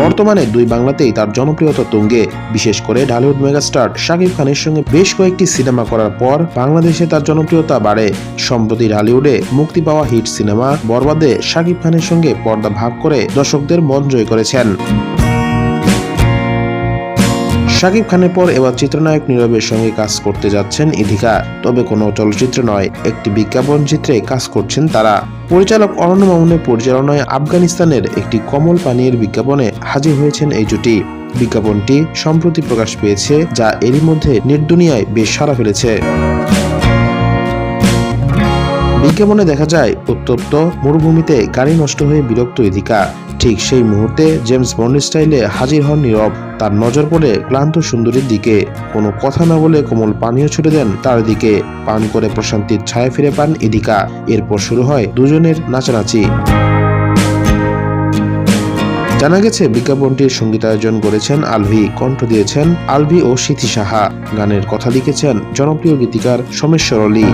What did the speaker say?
বর্তমানে দুই বাংলাতেই তার জনপ্রিয়তা তুঙ্গে। বিশেষ করে ঢালিউড মেগাস্টার শাকিব খানের সঙ্গে বেশ কয়েকটি সিনেমা করার পর বাংলাদেশে তার জনপ্রিয়তা বাড়ে। সম্প্রতি ঢালিউডে মুক্তি পাওয়া হিট সিনেমা বরবাদে শাকিব খানের সঙ্গে পর্দা ভাগ করে দর্শকদের মন জয় করেছেন। শাকিব খানের পর এবার চিত্রনায়ক নীরবের সঙ্গে কাজ করতে যাচ্ছেন ইধিকা। তবে কোনো চলচ্চিত্র নয়, একটি বিজ্ঞাপন চিত্রে কাজ করছেন তারা। পরিচালক অরণ্য মামুনের পরিচালনায় আফগানিস্তানের একটি কমল পানীয়ের বিজ্ঞাপনে হাজির হয়েছেন এই জুটি। বিজ্ঞাপনটি সম্প্রতি প্রকাশ পেয়েছে, যা এরই মধ্যে নির্দুনিয়ায় বেশ সারা ফেলেছে। বিজ্ঞাপনে দেখা যায়, উত্তপ্ত মরুভূমিতে গাড়ি নষ্ট হয়ে বিরক্ত ইধিকা ঠিক সেই মুহূর্তে জেমস বন্ড স্টাইলে হাজির হন নীরব। তার নজর পড়ে ক্লান্ত সুন্দরীর দিকে। কোনো কথা না বলে কোমল পানীয় ছুটে দেন তার দিকে। পান করে প্রশান্তির ছায়া ফিরে পান ইদিকা এরপর শুরু হয় দুজনের নাচানাচি। জানা গেছে, বিজ্ঞাপনটির সঙ্গীতায়োজন করেছেন আলভি, কণ্ঠ দিয়েছেন আলভি ও সিথি সাহা। গানের কথা লিখেছেন জনপ্রিয় গীতিকার সোমেশ্বর অলি।